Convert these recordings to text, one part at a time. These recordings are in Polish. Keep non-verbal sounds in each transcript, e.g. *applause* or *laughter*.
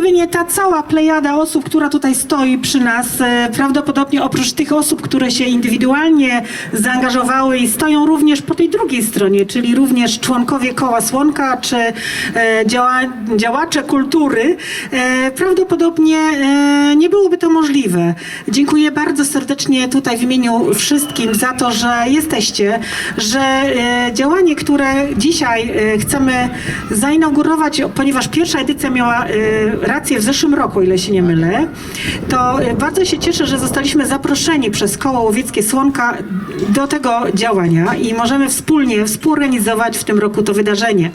Gdyby nie ta cała plejada osób, która tutaj stoi przy nas, e, prawdopodobnie oprócz tych osób, które się indywidualnie zaangażowały i stoją również po tej drugiej stronie, czyli również członkowie Koła Słonka czy e, działa, działacze kultury, e, prawdopodobnie nie byłoby to możliwe. Dziękuję bardzo serdecznie tutaj w imieniu wszystkim za to, że jesteście, że działanie, które dzisiaj chcemy zainaugurować, ponieważ pierwsza edycja miała w zeszłym roku, ile się nie mylę, to bardzo się cieszę, że zostaliśmy zaproszeni przez Koło Łowieckie Słonka do tego działania i możemy wspólnie współorganizować w tym roku to wydarzenie.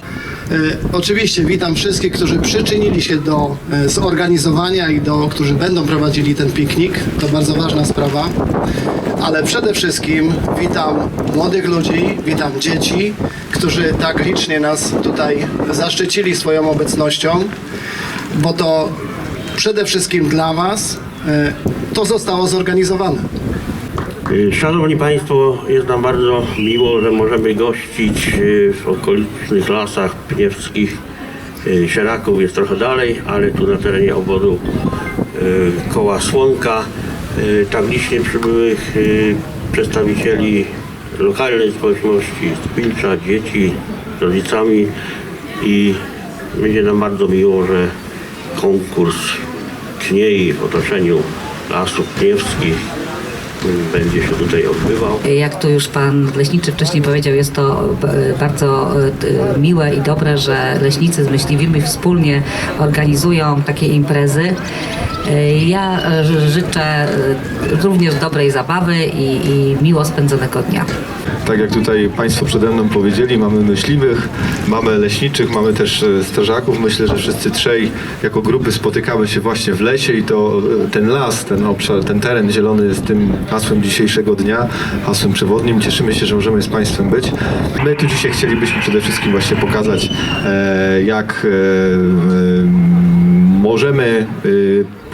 E, Oczywiście witam wszystkich, którzy przyczynili się do e, zorganizowania i do, którzy będą prowadzili ten piknik. To bardzo ważna sprawa. Ale przede wszystkim witam młodych ludzi, witam dzieci, którzy tak licznie nas tutaj zaszczycili swoją obecnością, bo to przede wszystkim dla Was e, to zostało zorganizowane. Y, Szanowni Państwo, jest nam bardzo miło, że możemy gościć y, w okolicznych lasach pniewskich. Sieraków jest trochę dalej, ale tu na terenie obwodu koła Słonka. Tak licznie przybyłych przedstawicieli lokalnej społeczności, z Pilcza, dzieci, z rodzicami. I będzie nam bardzo miło, że konkurs Kniei w otoczeniu lasów pniewskich y, będzie się tutaj odbywał. Jak tu już pan leśniczy wcześniej powiedział, jest to b- bardzo e, t- miłe i dobre, że leśnicy z myśliwymi wspólnie organizują takie imprezy. E, Ja e, ży- życzę e, również dobrej zabawy i, i miło spędzonego dnia. Tak jak tutaj Państwo przede mną powiedzieli, mamy myśliwych, mamy leśniczych, mamy też e, strażaków. Myślę, że wszyscy trzej jako grupy spotykamy się właśnie w lesie i to e, ten las, ten obszar, ten teren zielony jest tym hasłem dzisiejszego dnia, hasłem przewodnim. Cieszymy się, że możemy z Państwem być. My tu dzisiaj chcielibyśmy przede wszystkim właśnie pokazać, e, jak e, e, możemy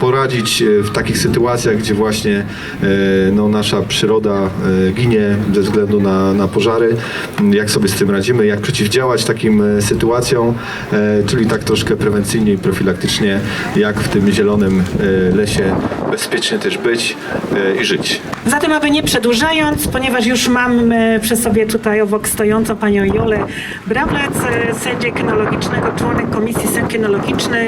poradzić y, w takich sytuacjach, gdzie właśnie y, no, nasza przyroda y, ginie ze względu na, na pożary, jak sobie z tym radzimy, jak przeciwdziałać takim sytuacjom, czyli tak troszkę prewencyjnie i profilaktycznie, jak w tym zielonym lesie bezpiecznie też być i żyć. Zatem, aby nie przedłużając, ponieważ już mam e, przy sobie tutaj obok stojącą panią Jolę Brablec, e, sędzię kynologicznego, członek Komisji Sęd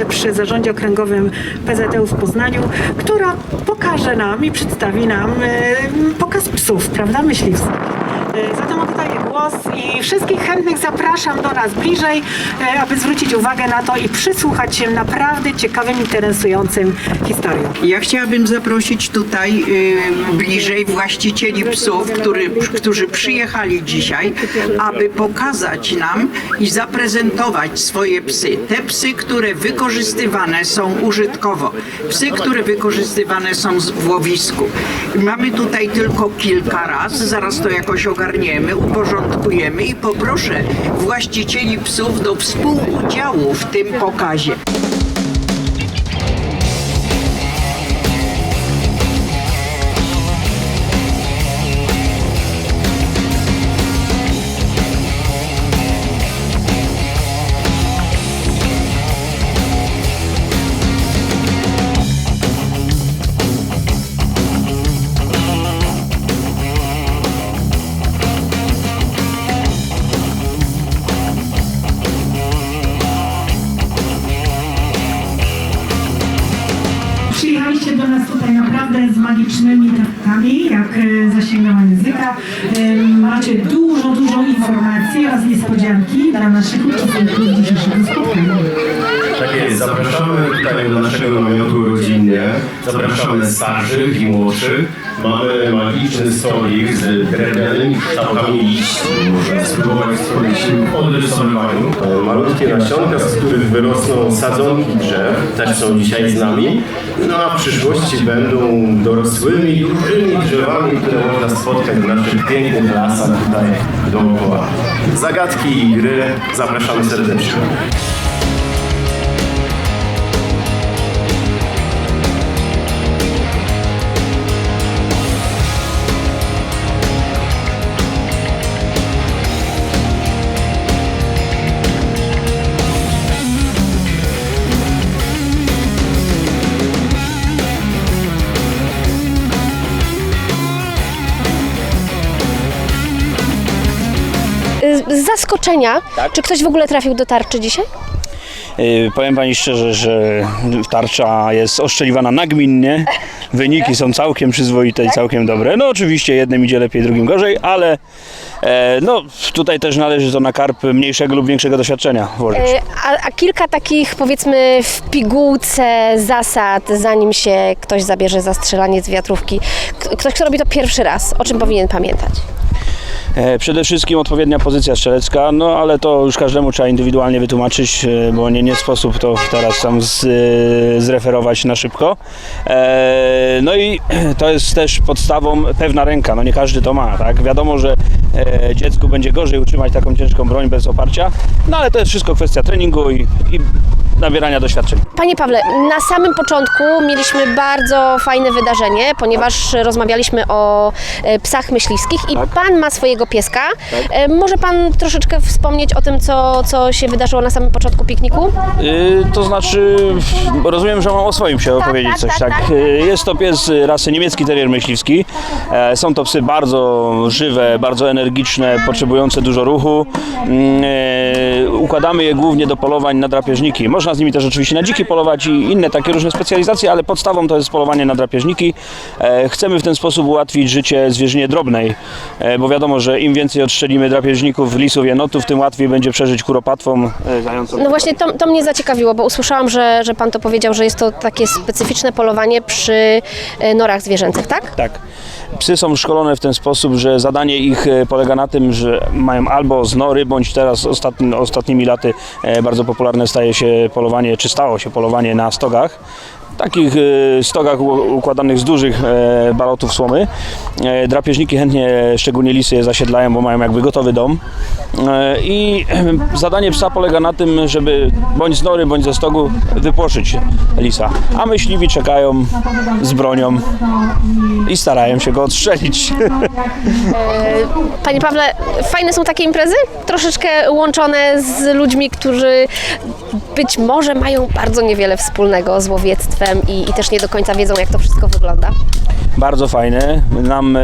przy Zarządzie Okręgowym PZU w Poznaniu, która pokaże nam i przedstawi nam e, pokaz psów, prawda, myśliwskich. E, Zatem oddaję głos i wszystkich chętnych zapraszam do nas bliżej, e, aby zwrócić uwagę na to i przysłuchać się naprawdę ciekawym, interesującym historiom. Ja chciałabym zaprosić tutaj y, bliżej właścicieli psów, który, którzy przyjechali dzisiaj, aby pokazać nam i zaprezentować swoje psy. Te psy, które wykorzystywane są użytkowo, psy, które wykorzystywane są w łowisku. Mamy tutaj tylko kilka raz, zaraz to jakoś ogarniemy, uporządkujemy i poproszę właścicieli psów do współudziału w tym pokazie. Magicznymi kartami, jak e, zasięgnęła języka. E, Macie dużo, dużo informacji oraz niespodzianki dla naszych uczestników dzisiejszego spotkania. Tak jest, zapraszamy tutaj do naszego namiotu rodzinnie. Zapraszamy starszych i młodszych. Mamy magiczny stolik z drewnianymi kształtami liści. Można spróbować swoich sił w odrysowywaniu. Malutkie nasionka, z których wyrosną sadzonki drzew, też są dzisiaj z nami. No a w przyszłości będą dorosłymi, dużymi drzewami, które można spotkać w naszych pięknych lasach tutaj dookoła. Zagadki i gry zapraszamy serdecznie. Z zaskoczenia, czy ktoś w ogóle trafił do tarczy dzisiaj? Yy, Powiem Pani szczerze, że tarcza jest oszczeliwana nagminnie. Wyniki są całkiem przyzwoite i całkiem dobre. No oczywiście jednym idzie lepiej, drugim gorzej, ale e, no, tutaj też należy to na karp mniejszego lub większego doświadczenia włożyć. E, A, a kilka takich powiedzmy w pigułce zasad, zanim się ktoś zabierze za strzelanie z wiatrówki. Ktoś, kto robi to pierwszy raz, o czym powinien pamiętać? E, Przede wszystkim odpowiednia pozycja strzelecka, no ale to już każdemu trzeba indywidualnie wytłumaczyć, e, bo nie, nie sposób to teraz tam z, e, zreferować na szybko. No i *clears throat* to jest też podstawą pewna ręka, no nie każdy to ma, tak? Wiadomo, że dziecku będzie gorzej utrzymać taką ciężką broń bez oparcia, no ale to jest wszystko kwestia treningu i, i nabierania doświadczeń. Panie Pawle, na samym początku mieliśmy bardzo fajne wydarzenie, ponieważ rozmawialiśmy o e, psach myśliwskich i pan ma swojego pieska. E, Może pan troszeczkę wspomnieć o tym, co, co się wydarzyło na samym początku pikniku? Y, To znaczy, w- rozumiem, że mam o swoim się opowiedzieć tak, coś. tak, Tak, tak. Y, Jest to pies y, rasy niemiecki terrier myśliwski. E, Są to psy bardzo żywe, bardzo energiczne, potrzebujące dużo ruchu. Mm, e, Układamy je głównie do polowań na drapieżniki. Można z nimi też oczywiście na dziki polować i inne takie różne specjalizacje, ale podstawą to jest polowanie na drapieżniki. E, Chcemy w ten sposób ułatwić życie zwierzynie drobnej, e, bo wiadomo, że im więcej odstrzelimy drapieżników, lisów, jenotów, tym łatwiej będzie przeżyć kuropatwom, e, zającom. No właśnie to, to mnie zaciekawiło, bo usłyszałam, że, że pan to powiedział, że jest to takie specyficzne polowanie przy norach zwierzęcych, tak? Tak. Psy są szkolone w ten sposób, że zadanie ich polega na tym, że mają albo znory, bądź teraz ostatni, ostatnimi laty bardzo popularne staje się polowanie, czy stało się polowanie na stogach. Takich e, stogach układanych z dużych e, balotów słomy. E, Drapieżniki chętnie, szczególnie lisy, je zasiedlają, bo mają jakby gotowy dom. I *clears throat* zadanie psa polega na tym, żeby bądź z nory, bądź ze stogu wypłoszyć lisa. A myśliwi czekają z bronią i starają się go odstrzelić. *laughs* Panie Pawle, fajne są takie imprezy? Troszeczkę łączone z ludźmi, którzy być może mają bardzo niewiele wspólnego z łowiectwem i, i też nie do końca wiedzą, jak to wszystko wygląda. Bardzo fajne. Nam e,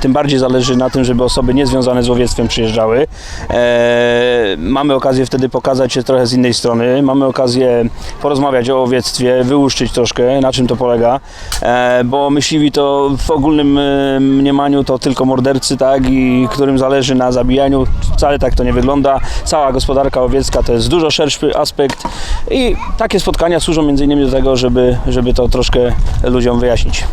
tym bardziej zależy na tym, żeby osoby niezwiązane z łowiectwem przyjeżdżały. E, mamy okazję wtedy pokazać się trochę z innej strony. Mamy okazję porozmawiać o łowiectwie, wyłuszczyć troszkę, na czym to polega. E, bo myśliwi to w ogólnym e, mniemaniu to tylko mordercy, tak, i którym zależy na zabijaniu. Wcale tak to nie wygląda. Cała gospodarka łowiecka to jest dużo szerszy aspekt i takie spotkania służą między innymi do tego, żeby, żeby to troszkę ludziom wyjaśnić.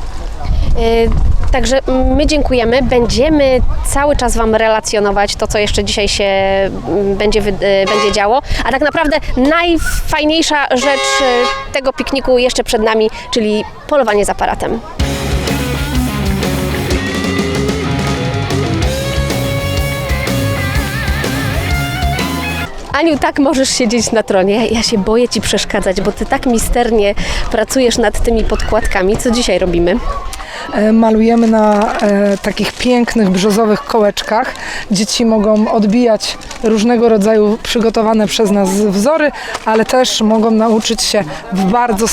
E, Także my dziękujemy. Będziemy cały czas Wam relacjonować to, co jeszcze dzisiaj się mm, będzie, e, będzie działo. A tak naprawdę najfajniejsza rzecz e, tego pikniku jeszcze przed nami, czyli polowanie z aparatem. Aniu, tak możesz siedzieć na tronie. Ja się boję Ci przeszkadzać, bo Ty tak misternie pracujesz nad tymi podkładkami. Co dzisiaj robimy? E, malujemy na e, takich pięknych brzozowych kołeczkach. Dzieci mogą odbijać różnego rodzaju przygotowane przez nas wzory, ale też mogą nauczyć się w bardzo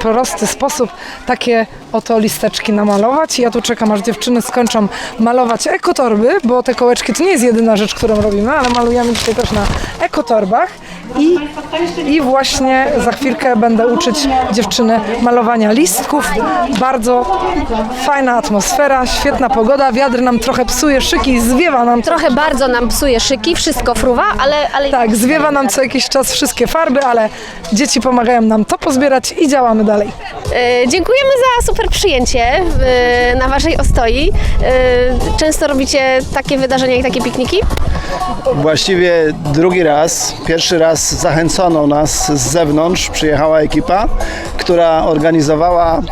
prosty sposób takie oto listeczki namalować. Ja tu czekam, aż dziewczyny skończą malować ekotorby, bo te kołeczki to nie jest jedyna rzecz, którą robimy, ale malujemy dzisiaj też na ekotorbach. I, I właśnie za chwilkę będę uczyć dziewczyny malowania listków. Bardzo fajna atmosfera, świetna pogoda, wiatr nam trochę psuje szyki, zwiewa nam Trochę bardzo nam psuje szyki, wszystko fruwa, ale... ale tak, zwiewa nam co jakiś czas wszystkie farby, ale dzieci pomagają nam to pozbierać i działamy dalej. E, dziękujemy za super przyjęcie e, na Waszej ostoi. E, często robicie takie wydarzenia i takie pikniki? Właściwie drugi raz. Pierwszy raz zachęcono nas z zewnątrz. Przyjechała ekipa, która organizowała e,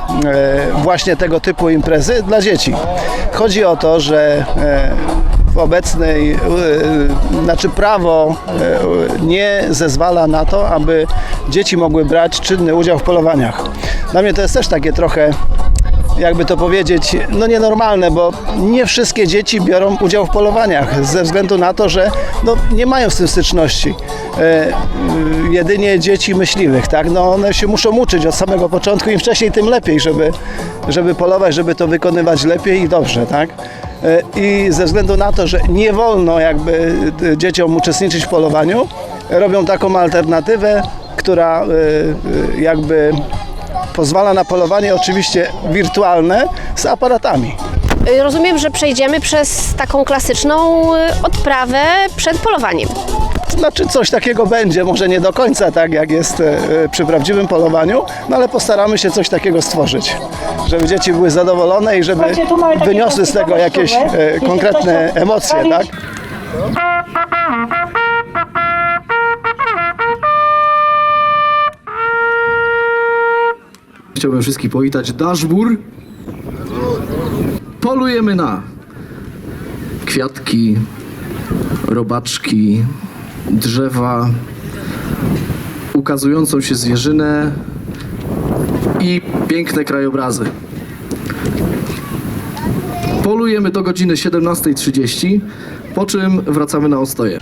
właśnie tego typu imprezy dla dzieci. Chodzi o to, że e, w obecnej, e, znaczy prawo nie zezwala na to, aby dzieci mogły brać czynny udział w polowaniach. Dla mnie to jest też takie trochę jakby to powiedzieć, no nienormalne, bo nie wszystkie dzieci biorą udział w polowaniach ze względu na to, że no, nie mają z tym styczności. E, y, jedynie dzieci myśliwych, tak? No one się muszą uczyć od samego początku, im wcześniej tym lepiej, żeby, żeby polować, żeby to wykonywać lepiej i dobrze, tak? E, I ze względu na to, że nie wolno jakby y, dzieciom uczestniczyć w polowaniu, robią taką alternatywę, która y, y, jakby pozwala na polowanie oczywiście wirtualne z aparatami. Y, Rozumiem, że przejdziemy przez taką klasyczną y, odprawę przed polowaniem. Znaczy coś takiego będzie, może nie do końca tak jak jest e, przy prawdziwym polowaniu, no ale postaramy się coś takiego stworzyć, żeby dzieci były zadowolone i żeby wyniosły z tego jakieś konkretne emocje, tak? Chciałbym wszystkich powitać. Daszbur. Polujemy na kwiatki, robaczki, drzewa, ukazującą się zwierzynę i piękne krajobrazy. Polujemy do godziny 17.30, po czym wracamy na ostoje.